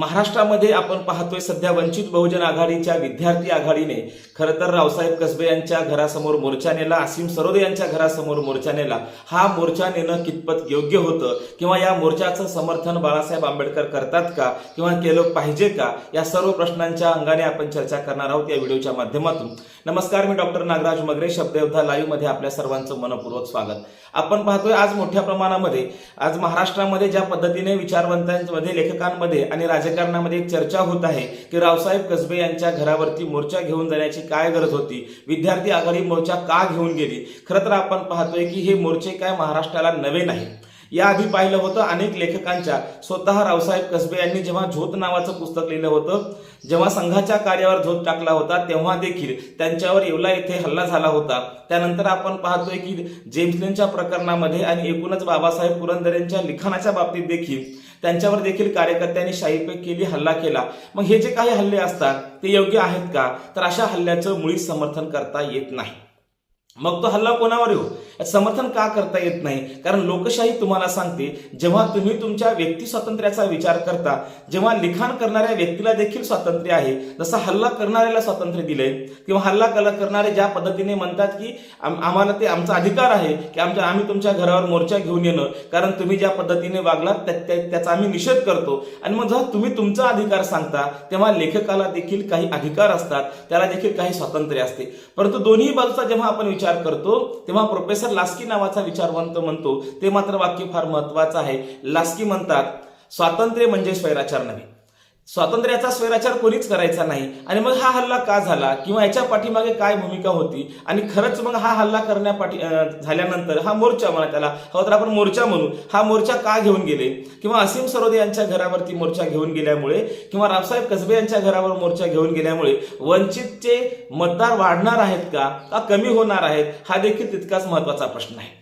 महाराष्ट्रामध्ये आपण पाहतोय सध्या वंचित बहुजन आघाडीच्या विद्यार्थी आघाडीने खरं तर रावसाहेब कसबे यांच्या घरासमोर मोर्चा नेला असीम सरोदे यांच्या घरासमोर मोर्चा नेला. हा मोर्चा नेणं कितपत योग्य होतं? किंवा या मोर्चाचं समर्थन बाळासाहेब आंबेडकर करतात का? किंवा केलं पाहिजे का? या सर्व प्रश्नांच्या अंगाने आपण चर्चा करणार आहोत या व्हिडिओच्या माध्यमातून. नमस्कार मी डॉक्टर नागराज मगरे शब्दयोद्धा लाईव्हमध्ये आपल्या सर्वांचं मनपूर्वक स्वागत. आपण पाहतोय आज मोठ्या प्रमाणामध्ये आज महाराष्ट्रामध्ये ज्या पद्धतीने विचारवंतांमध्ये लेखकांमध्ये आणि राजकारणामध्ये चर्चा होत आहे की रावसाहेब कसबे यांच्या घरावरती मोर्चा घेऊन जाण्याची काय गरज होती? विद्यार्थी आघाडी मोर्चा का घेऊन गेली? खरं तर आपण पाहतोय की हे मोर्चे काय महाराष्ट्राला नवे नाही. याआधी पाहिलं होतं अनेक लेखकांच्या स्वतः रावसाहेब कसबे यांनी जेव्हा झोत नावाचं पुस्तक लिहिलं होतं जेव्हा संघाच्या कार्यावर झोत टाकला होता तेव्हा देखील त्यांच्यावर येवला येथे हल्ला झाला होता. त्यानंतर आपण पाहतोय की जेम्सलेनच्या प्रकरणामध्ये आणि एकूणच बाबासाहेब पुरंदरेंच्या लिखाणाच्या बाबतीत देखील त्यांच्यावर देखील कार्यकर्त्यांनी शाहीपेक केली हल्ला केला. मग हे जे काही हल्ले असतात ते योग्य आहेत का? तर अशा हल्ल्याचं मुळीच समर्थन करता येत नाही. मग तो हल्ला कोणावर येऊ? समर्थन का करता येत नाही? कारण लोकशाही तुम्हाला सांगते जेव्हा तुम्ही तुमच्या व्यक्ती स्वातंत्र्याचा विचार करता जेव्हा लिखाण करणाऱ्या व्यक्तीला देखील स्वातंत्र्य आहे जसं हल्ला करणाऱ्याला स्वातंत्र्य दिलंय किंवा हल्ला कल- करणारे ज्या पद्धतीने म्हणतात की आम्हाला ते आमचा अधिकार आहे की आमच्या आम्ही तुमच्या घरावर मोर्चा घेऊन येणं कारण तुम्ही ज्या पद्धतीने वागलात त्या- त्याचा आम्ही निषेध करतो. आणि मग जेव्हा तुम्ही तुमचा अधिकार सांगता तेव्हा लेखकाला देखील काही अधिकार असतात त्याला देखील काही स्वातंत्र्य असते. परंतु दोन्ही बाजूचा जेव्हा आपण विचार करतो तेव्हा प्रोफेसर लास्की नावाचा विचारवंत म्हणतो ते मात्र वाक्य फार महत्वाचं आहे. लास्की म्हणतात स्वातंत्र्य म्हणजे स्वैराचार नव्हे. स्वातंत्र्याचा स्वैराचार कोणीच करायचा नाही. आणि मग हा हल्ला का झाला? किंवा याच्या पाठीमागे काय भूमिका होती? आणि खरंच मग हा हल्ला करण्यापाठी झाल्यानंतर हा मोर्चा म्हणा त्याला हवं तर आपण मोर्चा म्हणू हा मोर्चा का घेऊन गेले? किंवा असीम सरोदे यांच्या घरावरती मोर्चा घेऊन गेल्यामुळे किंवा रावसाहेब कसबे यांच्या घरावर मोर्चा घेऊन गेल्यामुळे वंचितचे मतदार वाढणार आहेत का? कमी होणार आहेत? हा देखील तितकाच महत्त्वाचा प्रश्न आहे.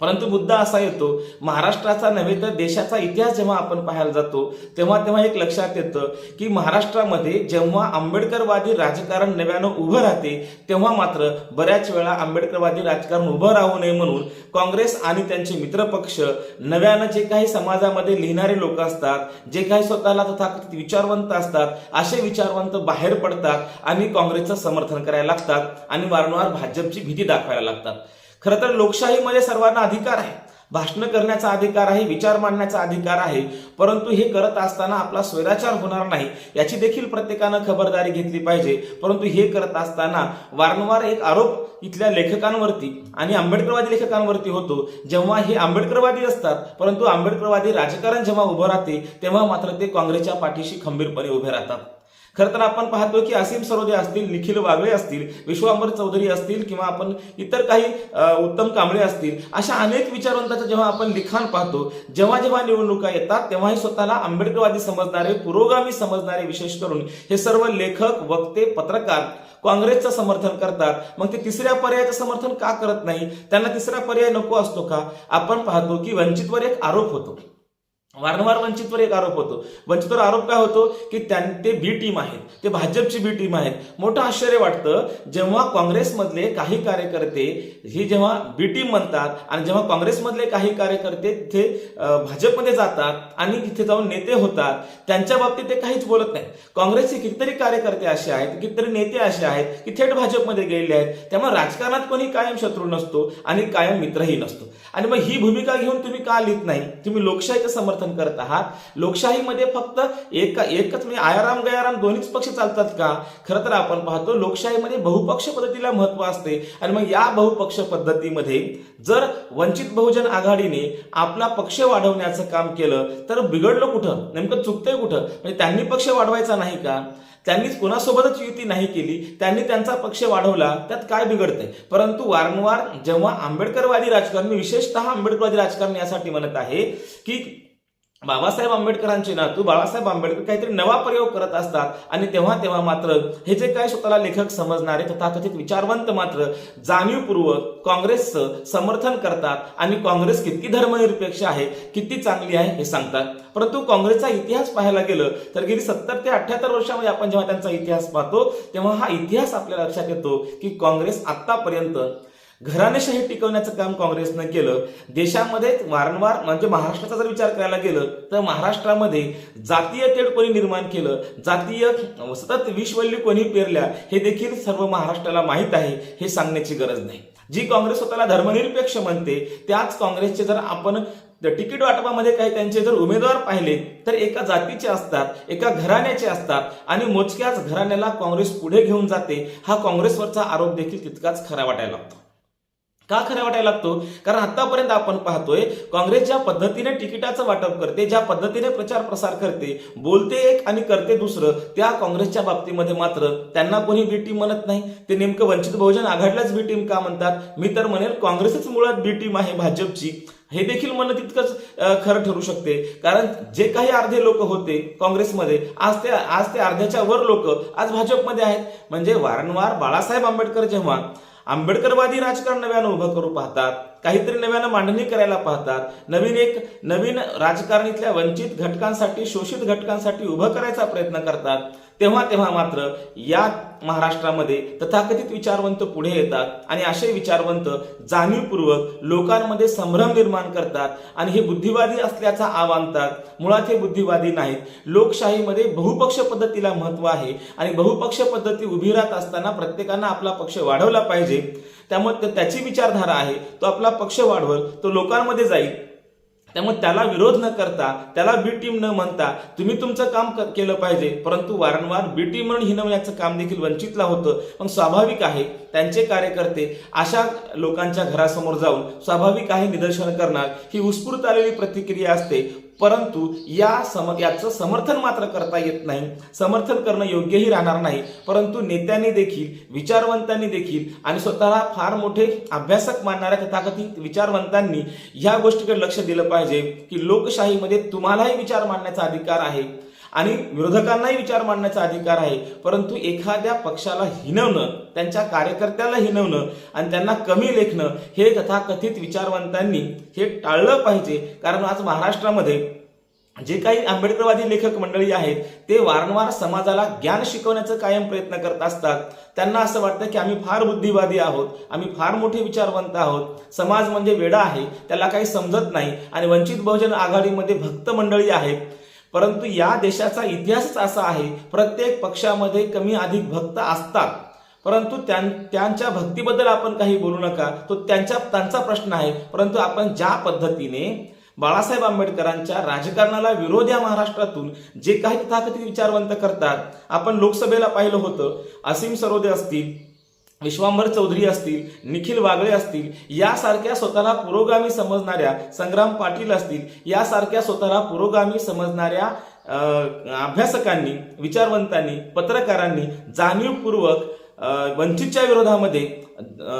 परंतु मुद्दा असा येतो महाराष्ट्राचा नव्हे तर देशाचा इतिहास जेव्हा आपण पाहायला जातो तेव्हा तेव्हा एक लक्षात येतं की महाराष्ट्रामध्ये जेव्हा आंबेडकरवादी राजकारण नव्यानं उभं राहते तेव्हा मात्र बऱ्याच वेळा आंबेडकरवादी राजकारण उभं राहू नये म्हणून काँग्रेस आणि त्यांचे मित्रपक्ष नव्यानं जे काही समाजामध्ये लिहिणारे लोक असतात जे काही स्वतःला तथाकथित विचारवंत असतात असे विचारवंत बाहेर पडतात आणि काँग्रेसचं समर्थन करायला लागतात आणि वारंवार भाजपची भीती दाखवायला लागतात. खरं तर लोकशाहीमध्ये सर्वांना अधिकार आहे. भाषण करण्याचा अधिकार आहे विचार मांडण्याचा अधिकार आहे. परंतु हे करत असताना आपला स्वैराचार होणार नाही याची देखील प्रत्येकानं खबरदारी घेतली पाहिजे. परंतु हे करत असताना वारंवार एक आरोप इथल्या लेखकांवरती आणि आंबेडकरवादी लेखकांवरती होतो. जेव्हा हे आंबेडकरवादी असतात परंतु आंबेडकरवादी राजकारण जेव्हा उभं राहते तेव्हा मात्र ते काँग्रेसच्या पाठीशी खंबीरपणे उभे राहतात. खरं तर आपण पाहतो की असीम सरोदे असतील निखिल वागळे असतील विश्वांबर चौधरी असतील किंवा आपण इतर काही उत्तम कांबळे असतील अशा अनेक विचारवंतांचं जेव्हा आपण लिखाण पाहतो जेव्हा जेव्हा निवडणुका येतात तेव्हाही स्वतःला आंबेडकरवादी समजणारे पुरोगामी समजणारे विशेष करून हे सर्व लेखक वक्ते पत्रकार काँग्रेसचं समर्थन करतात. मग ते तिसऱ्या पर्यायाचं समर्थन का करत नाही? त्यांना तिसरा पर्याय नको असतो का? आपण पाहतो की वंचितवर एक आरोप होतो. वारंवार वंचितवर एक आरोप होतो. वंचितवर आरोप काय होतो की त्यां ते बी टीम आहेत ते भाजपची बी टीम आहेत. मोठं आश्चर्य वाटतं जेव्हा काँग्रेसमधले काही कार्यकर्ते हे जेव्हा बी टीम म्हणतात आणि जेव्हा काँग्रेसमधले काही कार्यकर्ते तिथे भाजपमध्ये जातात आणि तिथे जाऊन नेते होतात त्यांच्या बाबतीत ते काहीच बोलत नाही काँग्रेसचे कितीतरी कार्यकर्ते असे आहेत कितीतरी नेते असे आहेत की थेट भाजपमध्ये गेलेले आहेत. त्यामुळे राजकारणात कोणी कायम शत्रू नसतो आणि कायम मित्रही नसतो. आणि मग ही भूमिका घेऊन तुम्ही का लिहित नाही? तुम्ही लोकशाहीचं समर्थन करत आहात? लोकशाहीमध्ये फक्त एक एकच म्हणजे आयाराम गयाराम दोन्हीच पक्ष चालतात का? खरं तर आपण पाहतो लोकशाहीमध्ये बहुपक्ष पद्धतीला महत्त्व असते. आणि मग या बहुपक्ष पद्धतीमध्ये जर वंचित बहुजन आघाडीने आपला पक्ष वाढवण्याचं काम केलं तर बिघडलं कुठं? नेमकं चुकतंय कुठं? म्हणजे त्यांनी पक्ष वाढवायचा नाही का? त्यांनीच कोणासोबतच युती नाही केली. त्यांनी त्यांचा पक्ष वाढवला त्यात काय बिघडतंय? परंतु वारंवार जेव्हा आंबेडकरवादी राजकारण विशेषतः आंबेडकरवादी राजकारण यासाठी म्हणत आहे की बाबासाहेब आंबेडकरांचे नातू बाळासाहेब आंबेडकर काहीतरी नवा प्रयोग करत असतात आणि तेव्हा तेव्हा मात्र हे जे काय स्वतःला लेखक समजणारे तथाकथित विचारवंत मात्र जाणीवपूर्वक काँग्रेसचं समर्थन करतात आणि काँग्रेस किती धर्मनिरपेक्ष आहे किती चांगली आहे हे सांगतात. परंतु काँग्रेसचा इतिहास पाहायला गेलं तर गेली सत्तर ते अठ्याहत्तर वर्षामध्ये आपण जेव्हा त्यांचा इतिहास पाहतो तेव्हा हा इतिहास आपल्या लक्षात येतो की काँग्रेस आतापर्यंत घराणेशाही टिकवण्याचं काम काँग्रेसनं केलं देशामध्ये वारंवार म्हणजे महाराष्ट्राचा जर विचार करायला गेलं तर महाराष्ट्रामध्ये जातीय तेढ कोणी निर्माण केलं जातीय सतत विषवल्ली कोणी पेरल्या हे देखील सर्व महाराष्ट्राला माहीत आहे हे सांगण्याची गरज नाही. जी काँग्रेस स्वतःला धर्मनिरपेक्ष म्हणते त्याच काँग्रेसचे जर आपण तिकीट वाटपामध्ये काही त्यांचे जर उमेदवार पाहिले तर एका जातीचे असतात एका घराण्याचे असतात आणि मोजक्याच घराण्याला काँग्रेस पुढे घेऊन जाते हा काँग्रेसवरचा आरोप देखील तितकाच खरा वाटायला लागतो. का खरा वाटायला लागतो? कारण आतापर्यंत आपण पाहतोय काँग्रेस ज्या पद्धतीने तिकिटाचं वाटप करते ज्या पद्धतीने प्रचार प्रसार करते बोलते एक आणि करते दुसरं त्या काँग्रेसच्या बाबतीमध्ये मात्र त्यांना कोणी बी टीम म्हणत नाही. ते नेमकं वंचित बहुजन आघाडीलाच बी टीम का म्हणतात? मी तर म्हणेल काँग्रेसच मुळात बी टीम आहे भाजपची. हे देखील म्हणणं तितकंच खरं ठरू शकते. कारण जे काही अर्धे लोक होते काँग्रेसमध्ये आज ते आज ते अर्ध्याच्या वर लोक आज भाजपमध्ये आहेत. म्हणजे वारंवार बाळासाहेब आंबेडकर जेव्हा आंबेडकरवादी राजकारण नव्यानं उभं करू पाहतात. काहीतरी नव्यानं मांडणी करायला पाहतात. नवीन एक नवीन राजकारणीतल्या वंचित घटकांसाठी शोषित घटकांसाठी उभं करायचा प्रयत्न करतात. तेव्हा तेव्हा मात्र या महाराष्ट्रामध्ये तथाकथित विचारवंत पुढे येतात आणि असे विचारवंत जाणीवपूर्वक लोकांमध्ये संभ्रम निर्माण करतात आणि हे बुद्धिवादी असल्याचा आव आणतात. मुळात हे बुद्धिवादी नाहीत. लोकशाहीमध्ये बहुपक्ष पद्धतीला महत्त्व आहे आणि बहुपक्ष पद्धती उभी राहत असताना प्रत्येकानं आपला पक्ष वाढवला पाहिजे. त्यामुळे त्याची विचारधारा आहे तो आपला पक्ष वाढवल तो लोकांमध्ये जाईल. त्यामुळे त्याला विरोध न करता त्याला बी टीम न म्हणता तुम्ही तुमचं काम केलं पाहिजे. परंतु वारंवार बी टीम म्हणून हिनवण्याचं काम देखील वंचितला होतं. मग स्वाभाविक आहे त्यांचे कार्यकर्ते अशा लोकांच्या घरासमोर जाऊन स्वाभाविक आहे निदर्शन करणार. ही उत्स्फूर्त आलेली प्रतिक्रिया असते. परंतु या सम याचं समर्थन मात्र करता येत नाही. समर्थन करणं योग्यही राहणार नाही. परंतु नेत्यांनी देखील विचारवंतांनी देखील आणि स्वतःला फार मोठे अभ्यासक मानणाऱ्या तथाकथित विचारवंतांनी ह्या गोष्टीकडे लक्ष दिलं पाहिजे की लोकशाहीमध्ये तुम्हालाही विचार मांडण्याचा अधिकार आहे. आणि विरोधकांनाही विचार मांडण्याचा अधिकार आहे. परंतु एखाद्या पक्षाला हिनवणं त्यांच्या कार्यकर्त्याला हिनवणं आणि त्यांना कमी लेखणं हे तथाकथित विचारवंतांनी हे टाळलं पाहिजे. कारण आज महाराष्ट्रामध्ये जे काही आंबेडकरवादी लेखक मंडळी आहेत ते वारंवार समाजाला ज्ञान शिकवण्याचा कायम प्रयत्न करत असतात. त्यांना असं वाटतं की आम्ही फार बुद्धिवादी आहोत आम्ही फार मोठे विचारवंत आहोत. समाज म्हणजे वेडा आहे त्याला काही समजत नाही. आणि वंचित बहुजन आघाडीमध्ये भक्त मंडळी आहेत परंतु या देशाचा इतिहासच असा आहे प्रत्येक पक्षामध्ये कमी अधिक भक्त असतात. परंतु त्यां- त्यांच्या भक्तीबद्दल आपण काही बोलू नका. तो त्यांच्या त्यांचा प्रश्न आहे. परंतु आपण ज्या पद्धतीने बाळासाहेब आंबेडकरांच्या राजकारणाला विरोध या महाराष्ट्रातून जे काही तथाकथित विचारवंत करतात आपण लोकसभेला पाहिलं होतं. असीम सरोदे असतील विश्वांबर चौधरी असतील निखिल वागळे असतील यासारख्या स्वतःला पुरोगामी समजणाऱ्या संग्राम पाटील असतील यासारख्या स्वतःला पुरोगामी समजणाऱ्या अभ्यासकांनी विचारवंतांनी पत्रकारांनी जाणीवपूर्वक वंचितच्या विरोधामध्ये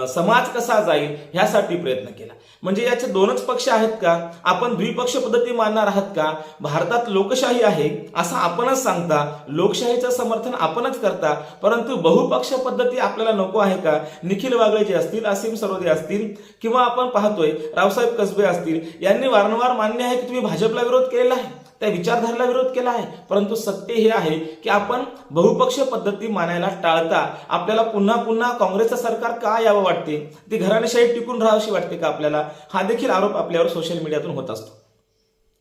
समाज कसा जाईल ह्यासाठी प्रयत्न केला. म्हणजे याचे दोनच पक्ष आहेत का? आपण द्विपक्ष पद्धती मानणार आहात का? भारतात लोकशाही आहे असं आपणच सांगता लोकशाहीचं समर्थन आपणच करता परंतु बहुपक्ष पद्धती आपल्याला नको आहे का? निखिल वागळे जे असतील असीम सरोदे असतील किंवा आपण पाहतोय रावसाहेब कसबे असतील यांनी वारंवार मान्य आहे की तुम्ही भाजपला विरोध केलेला आहे? त्या विचारधारेला विरोध केला आहे. परंतु सत्य हे आहे की आपण बहुपक्ष पद्धती मानायला टाळता आपल्याला पुन्हा पुन्हा काँग्रेसचं सरकार का यावं वाटते? ती घराणेशाही टिकून राहावीशी वाटते का आपल्याला? हा देखील आरोप आपल्यावर सोशल मीडियातून होत असतो.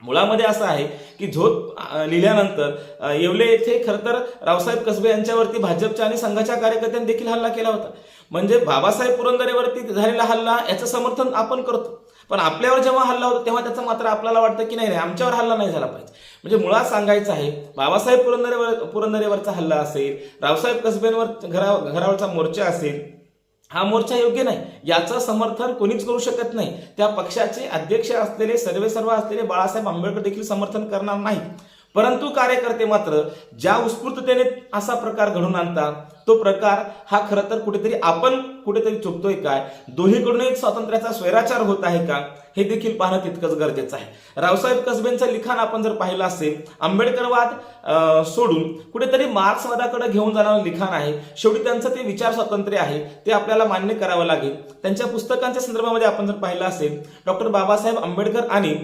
मुळामध्ये असं आहे की झोत लिहिल्यानंतर येवले येथे खरं तर रावसाहेब कसबे यांच्यावरती भाजपच्या आणि संघाच्या कार्यकर्त्यांनी देखील हल्ला केला होता. म्हणजे बाबासाहेब पुरंदरेवरती झालेला हल्ला याचं समर्थन आपण करतो. पण आपल्यावर जेव्हा हल्ला होतो तेव्हा त्याचं मात्र आपल्याला वाटतं की नाही नाही आमच्यावर हल्ला नाही झाला पाहिजे. म्हणजे मुळात सांगायचं आहे बाबासाहेब पुरंदरेवर पुरंदरेवरचा हल्ला असेल रावसाहेब कसबेंवर घरा घरावरचा मोर्चा असेल हा मोर्चा योग्य नाही. याचं समर्थन कोणीच करू शकत नाही. त्या पक्षाचे अध्यक्ष असलेले सर्वे सर्व असलेले बाळासाहेब आंबेडकर देखील समर्थन करणार नाही परंतु कार्यकर्ते मात्र ज्या उत्स्फूर्ततेने असा प्रकार घडून आणतात तो प्रकार हा खरं तर कुठेतरी आपण कुठेतरी चुकतोय काय? दोन्हीकडूनही स्वातंत्र्याचा स्वैराचार होत आहे का? हे देखील पाहणं तितकंच गरजेचं आहे. रावसाहेब कसबेंचं लिखाण आपण जर पाहिलं असेल आंबेडकरवाद सोडून कुठेतरी मार्क्सवादाकडे घेऊन जाणारं लिखाण आहे. शेवटी त्यांचं ते विचार स्वातंत्र्य आहे ते आपल्याला मान्य करावं लागेल. त्यांच्या पुस्तकांच्या संदर्भामध्ये आपण जर पाहिलं असेल डॉक्टर बाबासाहेब आंबेडकर आणि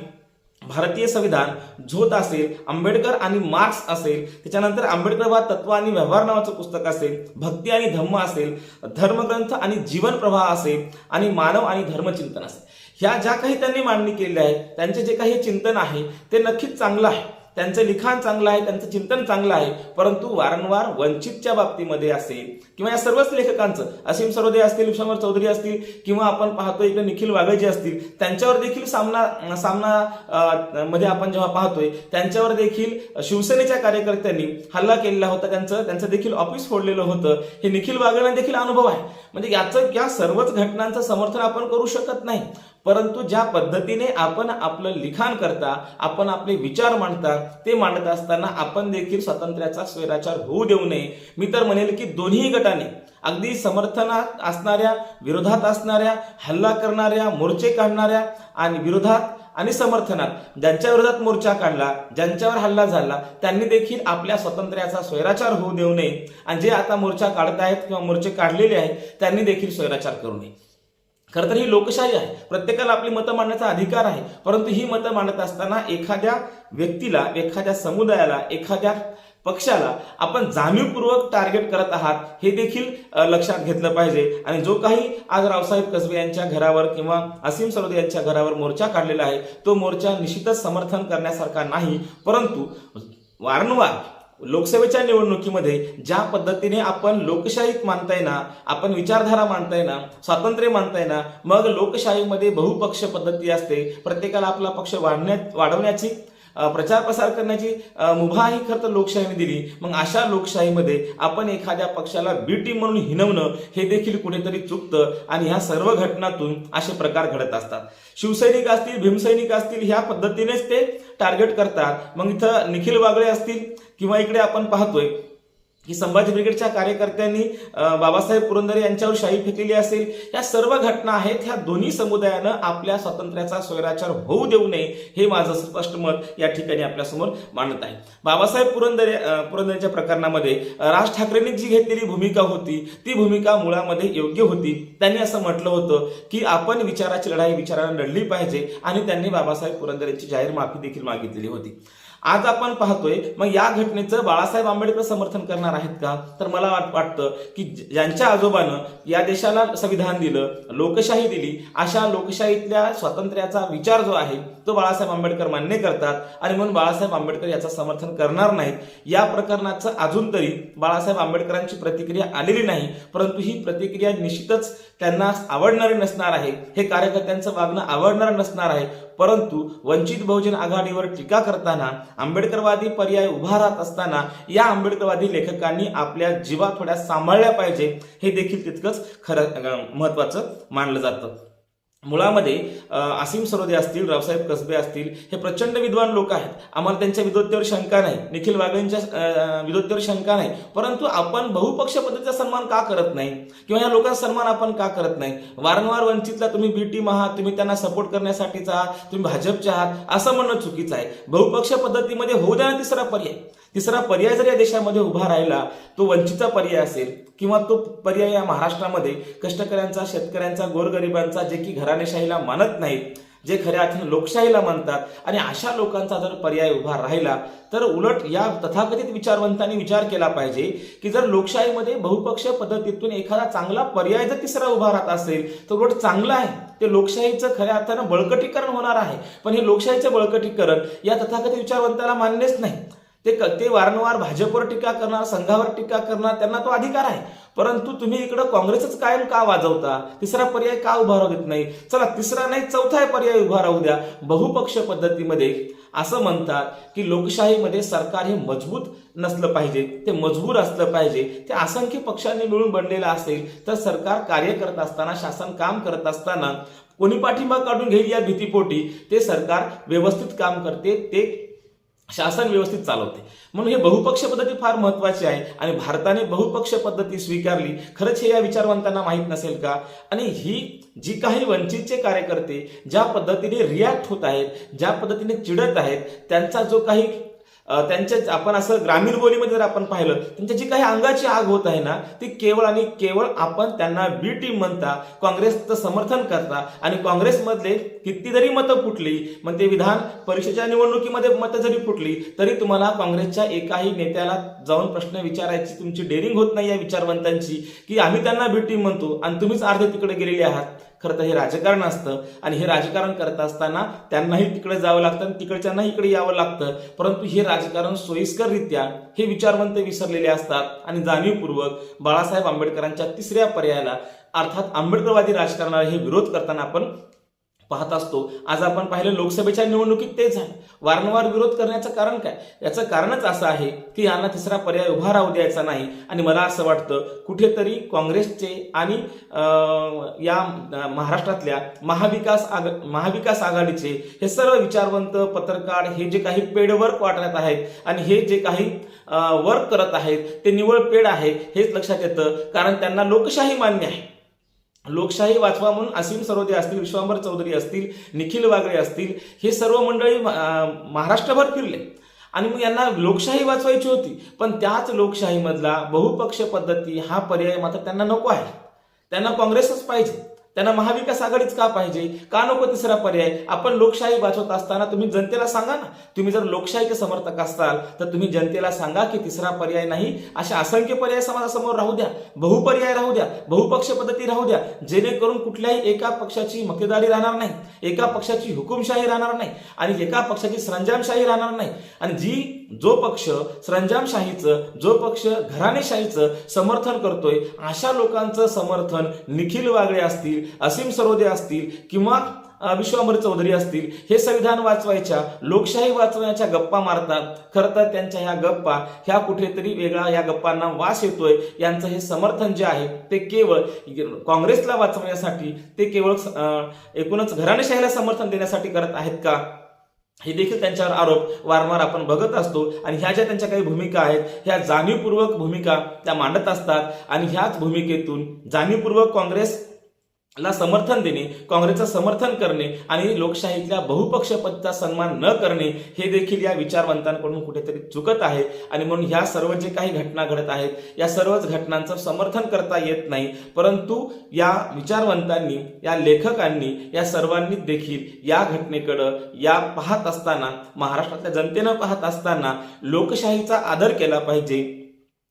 भारतीय संविधान झोत असेल आंबेडकर आणि मार्क्स असेल त्याच्यानंतर आंबेडकरवाद तत्व आणि व्यवहार नावाचं पुस्तक असेल भक्ती आणि धम्म असेल धर्मग्रंथ आणि जीवन प्रवाह असेल आणि मानव आणि धर्मचिंतन असेल. ह्या ज्या काही त्यांनी मांडणी केलेल्या आहेत त्यांचे जे काही चिंतन आहे ते नक्कीच चांगलं आहे. त्यांचं लिखाण चांगलं आहे त्यांचं चिंतन चांगलं आहे परंतु वारंवार वंचितच्या बाबतीमध्ये असेल किंवा या सर्वच लेखकांचं असीम सरोदे असतील विश्वंभर चौधरी असतील किंवा आपण पाहतोय इकडे निखिल वाघे जे असतील त्यांच्यावर देखील सामना सामना मध्ये आपण जेव्हा पाहतोय त्यांच्यावर देखील शिवसेनेच्या कार्यकर्त्यांनी हल्ला केलेला होता त्यांचं त्यांचं देखील ऑफिस फोडलेलं होतं. हे निखिल वाघेला देखील अनुभव आहे. म्हणजे याचं या सर्वच घटनांचं समर्थन आपण करू शकत नाही. परंतु ज्या पद्धतीने आपण आपलं लिखाण करता आपण आपले विचार मांडता ते मांडत असताना आपण देखील स्वातंत्र्याचा स्वैराचार होऊ देऊ नये. मी तर म्हणेल की दोन्ही गटाने अगदी समर्थनात असणाऱ्या विरोधात असणाऱ्या हल्ला करणाऱ्या मोर्चे काढणाऱ्या आणि विरोधात आणि समर्थनात ज्यांच्या विरोधात मोर्चा काढला ज्यांच्यावर हल्ला झाला त्यांनी देखील आपल्या स्वातंत्र्याचा स्वैराचार होऊ देऊ नये. आणि जे आता मोर्चा काढतायत किंवा मोर्चे काढलेले आहेत त्यांनी देखील स्वैराचार करू नये. खरं तर ही लोकशाही आहे. प्रत्येकाला आपली मतं मांडण्याचा अधिकार आहे. परंतु ही मतं मांडत असताना एखाद्या व्यक्तीला एखाद्या समुदायाला एखाद्या पक्षाला आपण जाणीवपूर्वक टार्गेट करत आहात हे देखील लक्षात घेतलं पाहिजे. आणि जो काही आज रावसाहेब कसबे यांच्या घरावर किंवा असीम सरोदे यांच्या घरावर मोर्चा काढलेला आहे तो मोर्चा निश्चितच समर्थन करण्यासारखा नाही. परंतु वारंवार लोकसभेच्या निवडणुकीमध्ये ज्या पद्धतीने आपण लोकशाहीत मानताय ना आपण विचारधारा मानताय ना स्वातंत्र्य मानताय ना मग लोकशाहीमध्ये बहुपक्ष पद्धती असते. प्रत्येकाला आपला पक्ष वाढण्यात वाढवण्याची प्रचार प्रसार करण्याची अ, मुभा ही खरं तर लोकशाहीने दिली. मग अशा लोकशाहीमध्ये आपण एखाद्या पक्षाला बी टीम म्हणून हिनवणं हे देखील कुठेतरी चुकतं आणि ह्या सर्व घटनातून असे प्रकार घडत असतात. शिवसैनिक असतील भीमसैनिक असतील ह्या पद्धतीनेच ते टार्गेट करतात. मग इथं निखिल वागळे असतील किंवा इकडे आपण पाहतोय की संभाजी ब्रिगेडच्या कार्यकर्त्यांनी बाबासाहेब पुरंदरे यांच्यावर शाही फेकलेली असेल. या सर्व घटना आहेत ह्या दोन्ही समुदायानं आपल्या स्वातंत्र्याचा स्वैराचार होऊ देऊ नये हे माझं स्पष्ट मत या ठिकाणी आपल्यासमोर मांडत आहे. बाबासाहेब पुरंदरे पुरंदरेच्या प्रकरणामध्ये राज ठाकरेंनी जी घेतलेली भूमिका होती ती भूमिका मुळामध्ये योग्य होती. त्यांनी असं म्हटलं होतं की आपण विचाराची लढाई विचारानं लढली पाहिजे आणि त्यांनी बाबासाहेब पुरंदरेची जाहीर माफी देखील मागितलेली होती. आज आपण पाहतोय मग या घटनेचं बाळासाहेब आंबेडकर समर्थन करणार आहेत का? तर मला वाटतं की ज्यांच्या आजोबानं या देशाला संविधान दिलं लोकशाही दिली अशा लोकशाहीतल्या स्वातंत्र्याचा विचार जो आहे तो बाळासाहेब आंबेडकर मान्य करतात. आणि म्हणून बाळासाहेब आंबेडकर याचं समर्थन करणार नाहीत. या प्रकरणाचं अजून तरी बाळासाहेब आंबेडकरांची प्रतिक्रिया आलेली नाही परंतु ही प्रतिक्रिया निश्चितच त्यांना आवडणारी नसणार आहे. हे कार्यकर्त्यांचं वागणं आवडणारं नसणार आहे. परंतु वंचित बहुजन आघाडीवर टीका करताना आंबेडकरवादी पर्याय उभा राहत असताना या आंबेडकरवादी लेखकांनी आपल्या जीवा थोड्या सांभाळल्या पाहिजे हे देखील तितकंच खरं महत्वाचं मानलं जातं. मुळामध्ये अ, असीम सरोदे असतील रावसाहेब कसबे असतील हे प्रचंड विद्वान लोक आहेत. आम्हाला त्यांच्या विद्वत्तेवर शंका नाही. निखिल वाघेंच्या विद्वत्तेवर शंका नाही. परंतु आपण बहुपक्ष पद्धतीचा सन्मान का करत नाही? किंवा या लोकांचा सन्मान आपण का करत नाही? वारंवार वंचितला तुम्ही बी टीम आहात तुम्ही त्यांना सपोर्ट करण्यासाठीचा आहात तुम्ही भाजपच्या आहात असं म्हणणं चुकीचं आहे. बहुपक्ष पद्धतीमध्ये होऊ द्या तिसरा पर्याय. तिसरा पर्याय जर या देशामध्ये उभा राहिला तो वंचितचा पर्याय असेल किंवा तो पर्याय या महाराष्ट्रामध्ये कष्टकऱ्यांचा शेतकऱ्यांचा गोरगरिबांचा जे की घराणेशाहीला मानत नाहीत जे खऱ्या अर्थाने लोकशाहीला मानतात आणि अशा लोकांचा जर पर्याय उभा राहिला तर उलट या तथाकथित विचारवंतांनी विचार केला पाहिजे की जर लोकशाहीमध्ये बहुपक्ष पद्धतीतून एखादा चांगला पर्याय जर तिसरा उभा राहत असेल तर उलट चांगलं आहे. ते लोकशाहीचं खऱ्या अर्थानं बळकटीकरण होणार आहे. पण हे लोकशाहीचं बळकटीकरण या तथाकथित विचारवंताला मान्यच नाही. ते ते वारंवार भाजपवर टीका करणार संघावर टीका करणार त्यांना तो अधिकार आहे. परंतु तुम्ही इकडं काँग्रेसच कायम का वाजवता? तिसरा पर्याय का उभा राहू देत नाही? चला तिसरा नाही चौथा पर्याय उभा राहू द्या. बहुपक्ष पद्धतीमध्ये असं म्हणतात की लोकशाहीमध्ये सरकार हे मजबूत नसलं पाहिजे. ते मजबूर असलं पाहिजे. ते असंख्य पक्षांनी मिळून बनलेलं असेल तर सरकार कार्य करत असताना शासन काम करत असताना कोणी पाठिंबा काढून घेईल या भीतीपोटी? ते सरकार व्यवस्थित काम करते ते शासन व्यवस्थित चालवते. म्हणून हे बहुपक्ष पद्धती फार महत्वाची आहे आणि भारताने बहुपक्ष पद्धती स्वीकारली. खरंच हे या विचारवंतांना माहीत नसेल का? आणि ही जी काही वंचितचे कार्यकर्ते ज्या पद्धतीने रिॲक्ट होत आहेत ज्या पद्धतीने चिडत आहेत त्यांचा जो काही त्यांच्या आपण असं ग्रामीण बोलीमध्ये जर आपण पाहिलं त्यांच्या जी काही अंगाची आग होत आहे ना ती केवळ आणि केवळ आपण त्यांना बी टीम म्हणता काँग्रेसचं समर्थन करता आणि काँग्रेसमधले किती जरी मतं फुटली मग ते विधान परिषदेच्या निवडणुकीमध्ये मतं जरी फुटली तरी तुम्हाला काँग्रेसच्या एकाही नेत्याला जाऊन प्रश्न विचारायची तुमची डेअरिंग होत नाही या विचारवंतांची की आम्ही त्यांना बी टीम म्हणतो आणि तुम्हीच अर्धे तिकडे गेलेले आहात. खरं तर हे राजकारण असतं. आणि हे राजकारण करत असताना त्यांनाही तिकडे जावं लागतं आणि तिकडच्यांना इकडे यावं लागतं. परंतु हे राजकारण सोयीस्कररित्या हे विचारवंत विसरलेले असतात. आणि जाणीवपूर्वक बाळासाहेब आंबेडकरांच्या तिसऱ्या पर्यायाला अर्थात आंबेडकरवादी राजकारणाला हे विरोध करताना आपण पाहत असतो. आज आपण पाहिलं लोकसभेच्या निवडणुकीत तेच झालं. वारंवार विरोध करण्याचं कारण काय? याचं कारणच असं आहे की यांना तिसरा पर्याय उभा राहू द्यायचा नाही. आणि मला असं वाटतं कुठेतरी काँग्रेसचे आणि या महाराष्ट्रातल्या महाविकास आघ महाविकास आघाडीचे हे सर्व विचारवंत पत्रकार हे जे काही पेड वर्क वाटण्यात आहेत आणि हे जे काही वर्क करत आहेत ते निवळ पेड आहे हेच लक्षात येतं. कारण त्यांना लोकशाही मान्य आहे. लोकशाही वाचवा म्हणून असीम सरोदे असतील विश्वांबर चौधरी असतील निखिल वागळे असतील हे सर्व मंडळी महाराष्ट्रभर फिरले. आणि मग यांना लोकशाही वाचवायची होती. पण त्याच लोकशाहीमधला बहुपक्ष पद्धती हा पर्याय मात्र त्यांना नको आहे. त्यांना काँग्रेसच पाहिजे. त्यांना महाविकास आघाडीच का पाहिजे? का नको तिसरा पर्याय? आपण लोकशाही वाचवत असताना तुम्ही जनतेला सांगा ना. तुम्ही जर लोकशाहीचे समर्थक असाल तर तुम्ही जनतेला सांगा की तिसरा पर्याय नाही. अशा असंख्य पर्याय समाजासमोर राहू द्या. बहुपर्याय राहू द्या. बहुपक्ष पद्धती राहू द्या. जेणेकरून कुठल्याही एका पक्षाची मक्तेदारी राहणार नाही. एका पक्षाची हुकुमशाही राहणार नाही. आणि एका पक्षाची सरंजामशाही राहणार नाही. आणि जी जो पक्ष सरंजामशाहीचं जो पक्ष घराणेशाहीचं समर्थन करतोय अशा लोकांचं समर्थन निखिल वागळे असतील असीम सरोदे असतील किंवा विश्वामर चौधरी असतील हे संविधान वाचवायच्या लोकशाही वाचवण्याच्या गप्पा मारतात खरं तर त्यांच्या ह्या गप्पा ह्या कुठेतरी वेगळा या गप्पांना वास येतोय यांचं हे समर्थन जे आहे ते केवळ काँग्रेसला वाचवण्यासाठी ते केवळ एकूणच घराणेशाहीला समर्थन देण्यासाठी करत आहेत का? हे देखील त्यांच्यावर आरोप वारंवार आपण बघत असतो. आणि ह्या ज्या त्यांच्या काही भूमिका आहेत ह्या जाणीवपूर्वक भूमिका त्या मांडत असतात. आणि ह्याच भूमिकेतून जाणीवपूर्वक काँग्रेस ला समर्थन देणे काँग्रेसचं समर्थन करणे आणि लोकशाहीतल्या बहुपक्ष सन्मान न करणे हे देखील या विचारवंतांकडून कुठेतरी चुकत आहे. आणि म्हणून ह्या सर्व जे काही घटना घडत आहेत या सर्वच घटनांचं समर्थन करता येत नाही. परंतु या विचारवंतांनी या लेखकांनी या सर्वांनी देखील या घटनेकडं या पाहत असताना महाराष्ट्रातल्या जनतेनं पाहत असताना लोकशाहीचा आदर केला पाहिजे.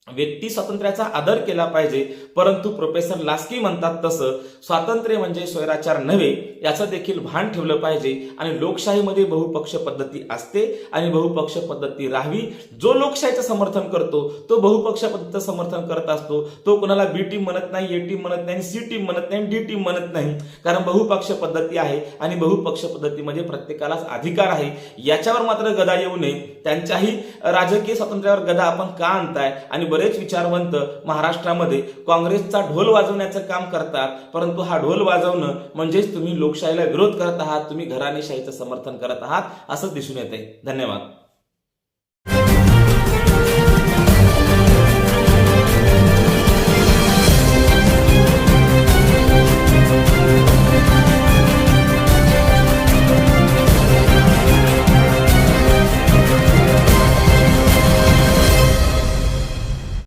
व्यक्ती स्वातंत्र्याचा आदर केला पाहिजे परंतु प्रोफेसर लास्की म्हणतात तसं स्वातंत्र्य म्हणजे स्वैराचार नव्हे याचं देखील भान ठेवलं पाहिजे. आणि लोकशाहीमध्ये बहुपक्ष पद्धती असते आणि बहुपक्ष पद्धती राहावी. जो लोकशाहीचं समर्थन करतो तो बहुपक्ष पद्धतीचं समर्थन करत असतो. तो कोणाला बी टीम म्हणत नाही ए टीम म्हणत नाही सी टीम म्हणत नाही डी टीम म्हणत नाही. कारण बहुपक्ष पद्धती आहे आणि बहुपक्ष पद्धतीमध्ये प्रत्येकालाच अधिकार आहे. याच्यावर मात्र गदा येऊ नये. त्यांच्याही राजकीय स्वातंत्र्यावर गदा आपण का आणताय? आणि बरेच विचारवंत महाराष्ट्रामध्ये काँग्रेसचा ढोल वाजवण्याचं काम करतात परंतु हा ढोल वाजवणं म्हणजेच तुम्ही लोकशाहीला विरोध करत आहात तुम्ही घराणेशाहीचं समर्थन करत आहात असंच दिसून येते धन्यवाद.